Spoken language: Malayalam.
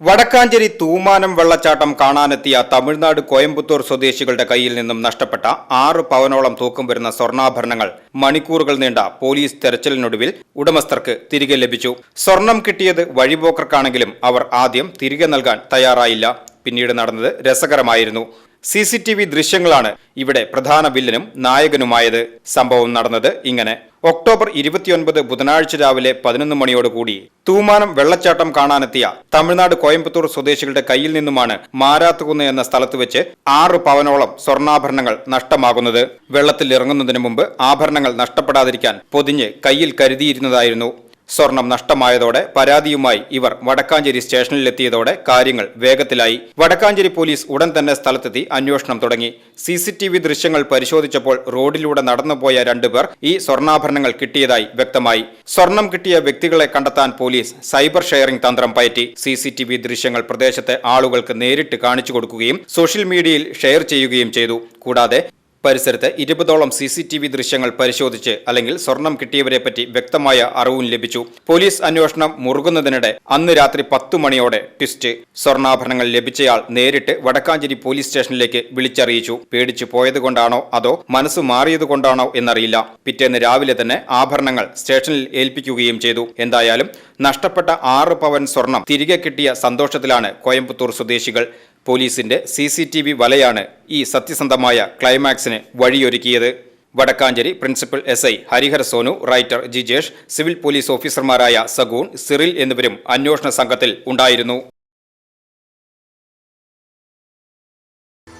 വടക്കാഞ്ചേരി തൂമാനം വെള്ളച്ചാട്ടം കാണാനെത്തിയ തമിഴ്നാട് കോയമ്പത്തൂർ സ്വദേശികളുടെ കയ്യിൽ നിന്നും നഷ്ടപ്പെട്ട ആറ് പവനോളം തൂക്കം വരുന്ന സ്വർണാഭരണങ്ങൾ മണിക്കൂറുകൾ നീണ്ട പോലീസ് തെരച്ചിലിനൊടുവിൽ ഉടമസ്ഥർക്ക് തിരികെ ലഭിച്ചു. സ്വർണം കിട്ടിയത് വഴിപോക്കർക്കാണെങ്കിലും അവർ ആദ്യം തിരികെ നൽകാൻ തയ്യാറായില്ല. പിന്നീട് നടന്നത് രസകരമായിരുന്നു. സി സി ടി വി ദൃശ്യങ്ങളാണ് ഇവിടെ പ്രധാന വില്ലനും നായകനുമായത്. സംഭവം നടന്നത് ഇങ്ങനെ. ഒക്ടോബർ ഇരുപത്തിയൊൻപത് ബുധനാഴ്ച രാവിലെ പതിനൊന്ന് മണിയോടുകൂടി തൂമാനം വെള്ളച്ചാട്ടം കാണാനെത്തിയ തമിഴ്നാട് കോയമ്പത്തൂർ സ്വദേശികളുടെ കയ്യിൽ നിന്നുമാണ് മാരാത്തുകുന്ന് എന്ന സ്ഥലത്ത് വെച്ച് ആറ് പവനോളം സ്വർണാഭരണങ്ങൾ നഷ്ടമാകുന്നത്. വെള്ളത്തിൽ ഇറങ്ങുന്നതിന് മുമ്പ് ആഭരണങ്ങൾ നഷ്ടപ്പെടാതിരിക്കാൻ പൊതിഞ്ഞ് കയ്യിൽ കരുതിയിരുന്നതായിരുന്നു. സ്വർണം നഷ്ടമായതോടെ പരാതിയുമായി ഇവർ വടക്കാഞ്ചേരി സ്റ്റേഷനിലെത്തിയതോടെ കാര്യങ്ങൾ വേഗത്തിലായി. വടക്കാഞ്ചേരി പോലീസ് ഉടൻ തന്നെ സ്ഥലത്തെത്തി അന്വേഷണം തുടങ്ങി. സി സി ടി വി ദൃശ്യങ്ങൾ പരിശോധിച്ചപ്പോൾ റോഡിലൂടെ നടന്നുപോയ രണ്ടുപേർ ഈ സ്വർണാഭരണങ്ങൾ കിട്ടിയതായി വ്യക്തമായി. സ്വർണം കിട്ടിയ വ്യക്തികളെ കണ്ടെത്താൻ പോലീസ് സൈബർ ഷെയറിംഗ് തന്ത്രം പയറ്റി. സി സി ടി വി ദൃശ്യങ്ങൾ പ്രദേശത്തെ ആളുകൾക്ക് നേരിട്ട് കാണിച്ചു കൊടുക്കുകയും സോഷ്യൽ മീഡിയയിൽ ഷെയർ ചെയ്യുകയും ചെയ്തു. കൂടാതെ പരിസരത്ത് ഇരുപതോളം സി സി ടി വി ദൃശ്യങ്ങൾ പരിശോധിച്ച് അല്ലെങ്കിൽ സ്വർണം കിട്ടിയവരെ പറ്റി വ്യക്തമായ അറിവും ലഭിച്ചു. പോലീസ് അന്വേഷണം മുറുകുന്നതിനിടെ അന്ന് രാത്രി പത്തു മണിയോടെ ട്വിസ്റ്റ്. സ്വർണാഭരണങ്ങൾ ലഭിച്ചയാൾ നേരിട്ട് വടക്കാഞ്ചേരി പോലീസ് സ്റ്റേഷനിലേക്ക് വിളിച്ചറിയിച്ചു. പേടിച്ചു പോയതുകൊണ്ടാണോ അതോ മനസ്സ് മാറിയതുകൊണ്ടാണോ എന്നറിയില്ല. പിറ്റേന്ന് രാവിലെ തന്നെ ആഭരണങ്ങൾ സ്റ്റേഷനിൽ ഏൽപ്പിക്കുകയും ചെയ്തു. എന്തായാലും നഷ്ടപ്പെട്ട ആറ് പവൻ സ്വർണം തിരികെ കിട്ടിയ സന്തോഷത്തിലാണ് കോയമ്പത്തൂർ സ്വദേശികൾ. പോലീസിന്റെ സി സി ടി വി വലയാണ് ഈ സത്യസന്ധമായ ക്ലൈമാക്സിന് വഴിയൊരുക്കിയത്. Vadakkanchery principal S I Harihar Sonu writer Jijesh civil police ഓഫീസർമാരായ സഗൂൺ സിറിൽ എന്നിവരും അന്വേഷണ സംഘത്തിൽ ഉണ്ടായിരുന്നു.